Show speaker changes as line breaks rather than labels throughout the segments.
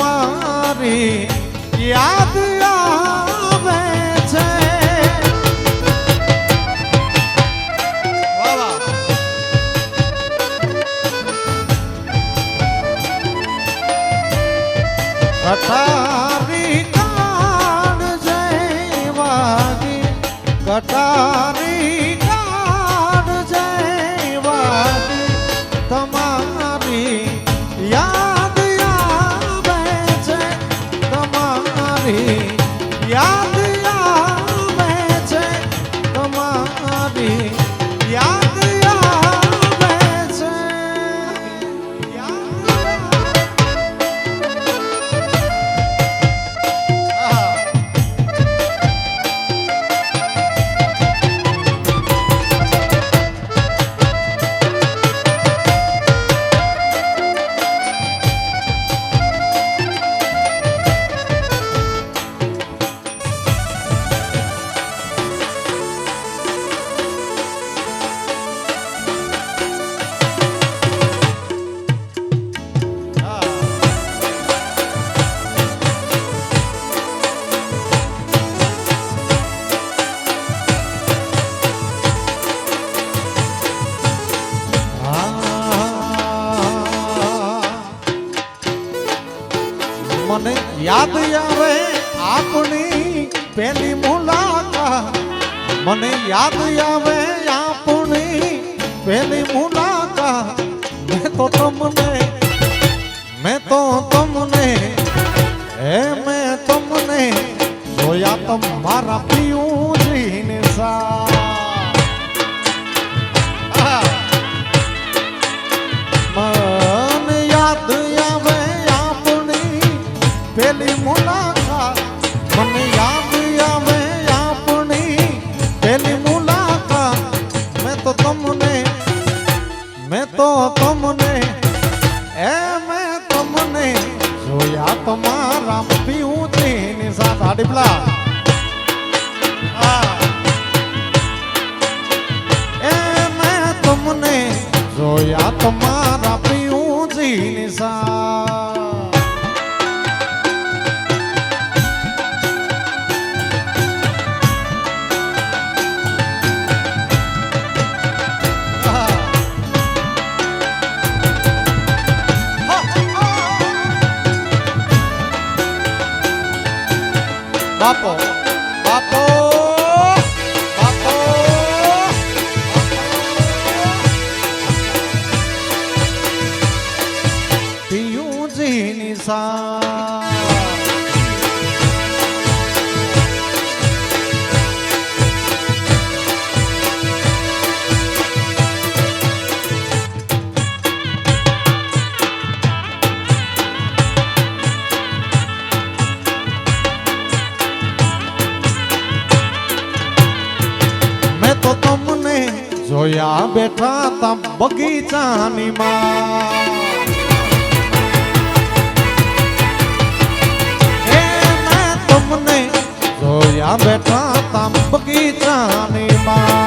મારી યાદ પેલી મુલાકાત. મને યાદ આવે આપણી પેલી મુલાકાત. મેં તો તમને મેં તો बैठा था बगीचा निमा। मैं तुमने सोया बैठा था बगीचा निमा।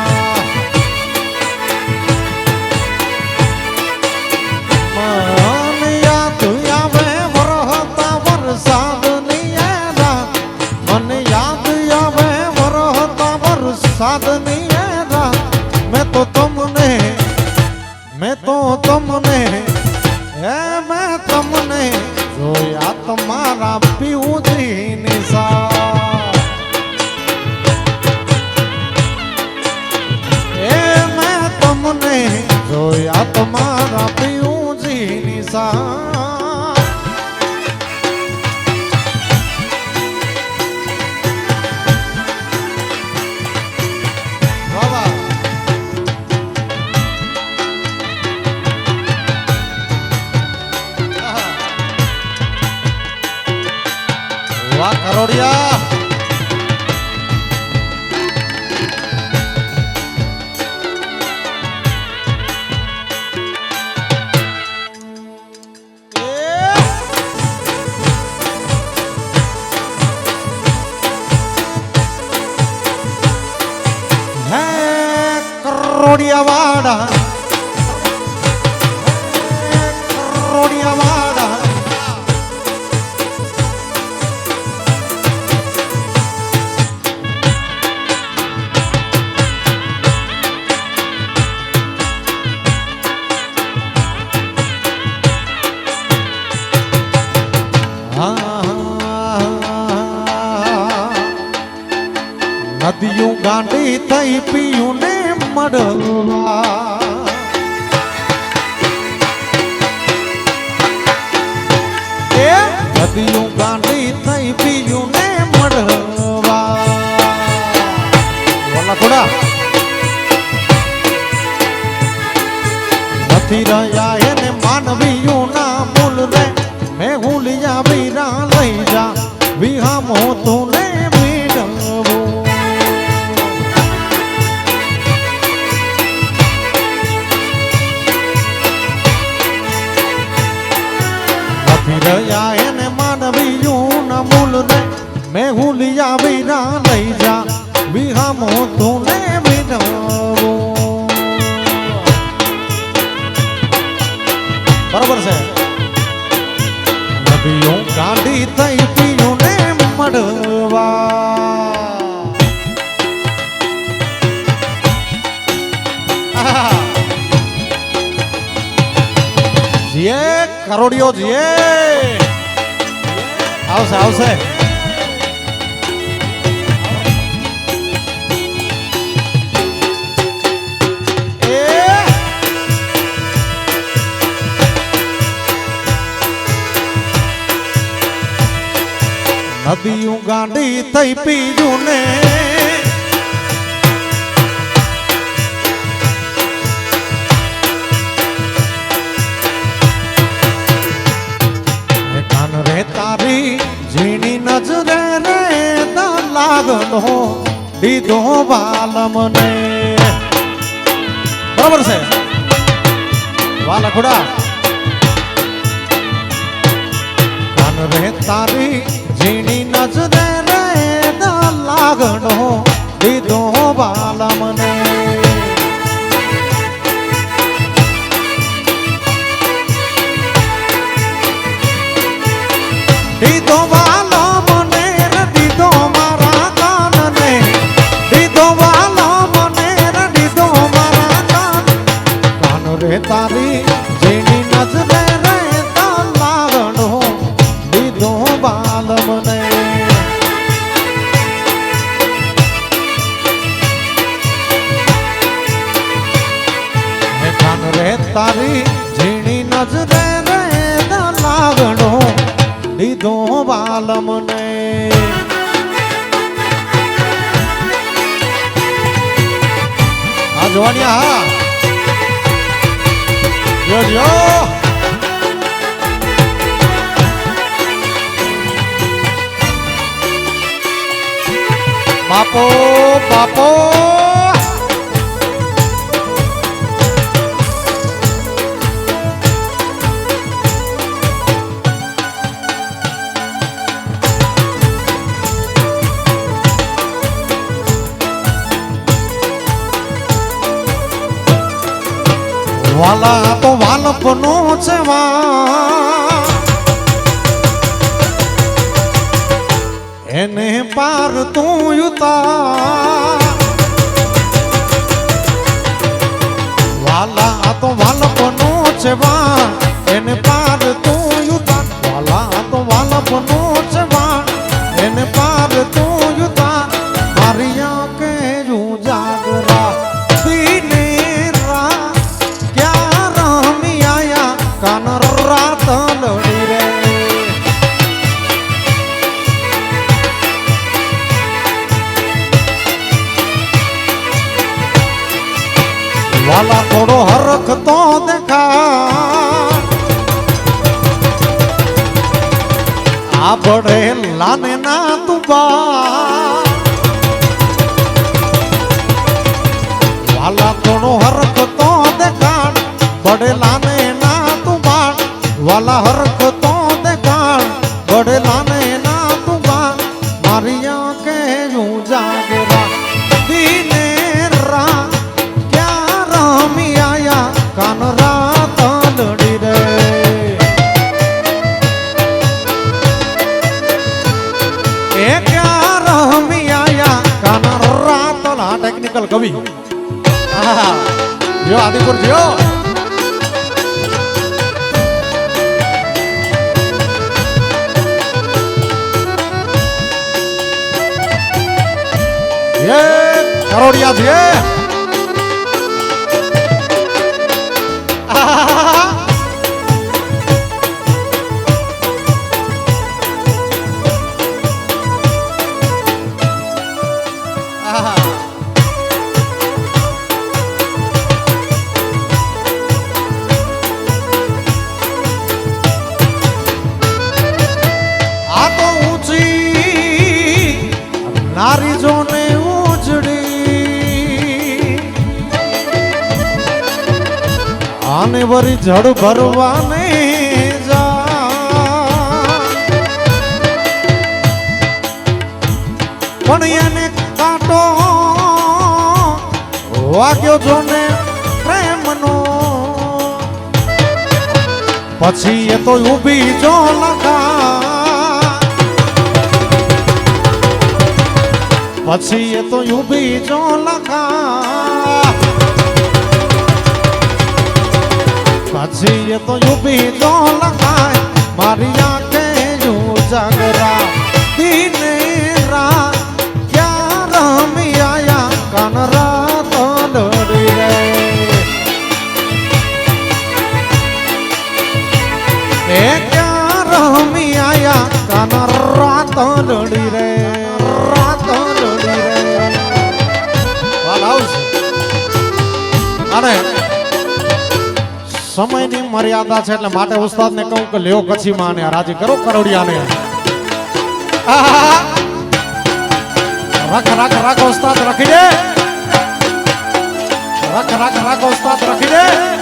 જોયા તો મા નદીયું ગાંડી થઈ પીયું ને મળવા એ? નદીયું ગાંડી થઈ પીયું ને મળવા બોલા થોડા નથી રહ્યા એને માનવીયું ના તું ને બરોબર છે? નદીઓ ગાંડી થઈ પીયું જીએ કરોડિયો જીએ. આવશે આવશે. નદીયું ગાંડી થઈ પીજું ને કાન રે તારી ઝીણી નજરે રે તા લાગલો બરાબર છે? વાલા ખોડા કાન રે તારી હે કાન રે તારી ઝીણી નજરે રે લાગણો દીધો બાલમને આ જોવાનિયા હા બાપો બાપો. વાલા તો વાલપનો છે વા એને પાર તું યુતા વાલા તો વાલપનો છે વા એને પાર વાલા થોડો હરખ તો દેખા આ બડે લાને ના બા વાલા થોડો હરખ તો દેખાડ બડેલાને ના તું બાળ વાલા હરખ કરોડિયા છે. આને વરી જડ ભરવાને જા. પણ એને કાંટો વાગ્યો જોને પ્રેમનો. પછી એ તો ઊભી જો લખા. પછી એ તો ઊભી જો લખા. પછી એ તો ઊભી જો લખાય, મારી આંખે જો જાગરા દિને રા ક્યાં રમી આયા, કાન રાત લડી રે એ ક્યાં રમી આયા, કાન રાત લડી રે રાતો લડી રે વાલાઉસ અને સમયની મર્યાદા છે એટલે માટે ઉસ્તાદ ને કહું કે લ્યો કચ્છી માં ને રાજી કરો કરોડિયાને. આહા. રાખ રાખ રાખ, ઉસ્તાદ રખી દે. રાખ રાખ રાખ, ઉસ્તાદ રખી દે.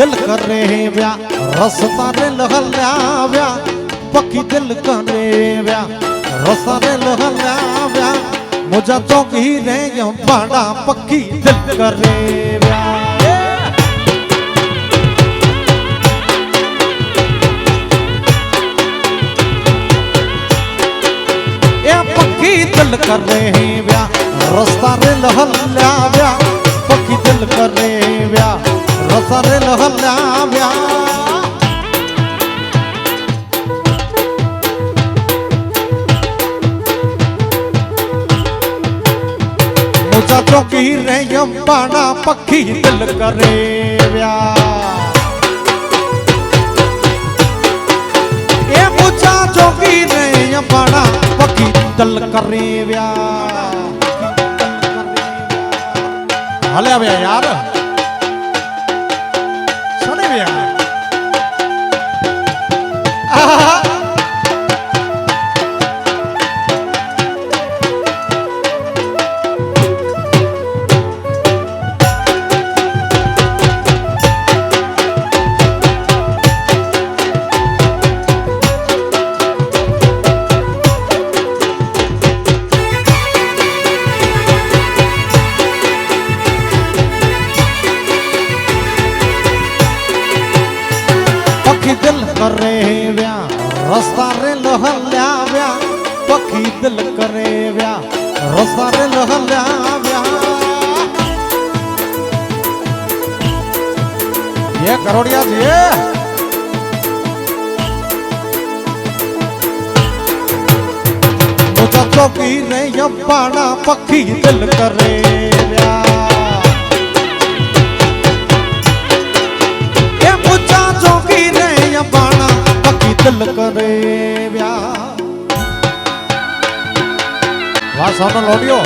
દિલ કરે વ્યા રસ્તા રે લહલાવ્યા પખી દિલ કરે વ્યા રસ્તા રે લહલાવ્યા મુજા ચોકી રે ભાડા પખી દિલ કરે વ્યા દિલ કરે વ્યા રસ્તા રે લહલ્યા વ્યા પખી દિલ કરે વ્યા રસ્તા રે લહલાવ્યા મુજા ચોકી રે અંબાણા પક્ષી દિલ કરે એ મુજા ચોકી રે અંબાણા પક્ષી દિલ કરે હાલે આવ્યા યાર. વ્યા રસ્તા રે લહલ્યા વ્યા પખી દિલ કરે વ્યા રસ્તા રે લહલ્યા વ્યા એ કરોડિયા છે તો પીરે યપાણા પખી દિલ કરે વ્યા પાગલ કરે વ્યા. વાસાનો લોડિયો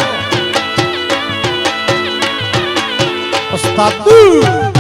ઉસ્તાદ.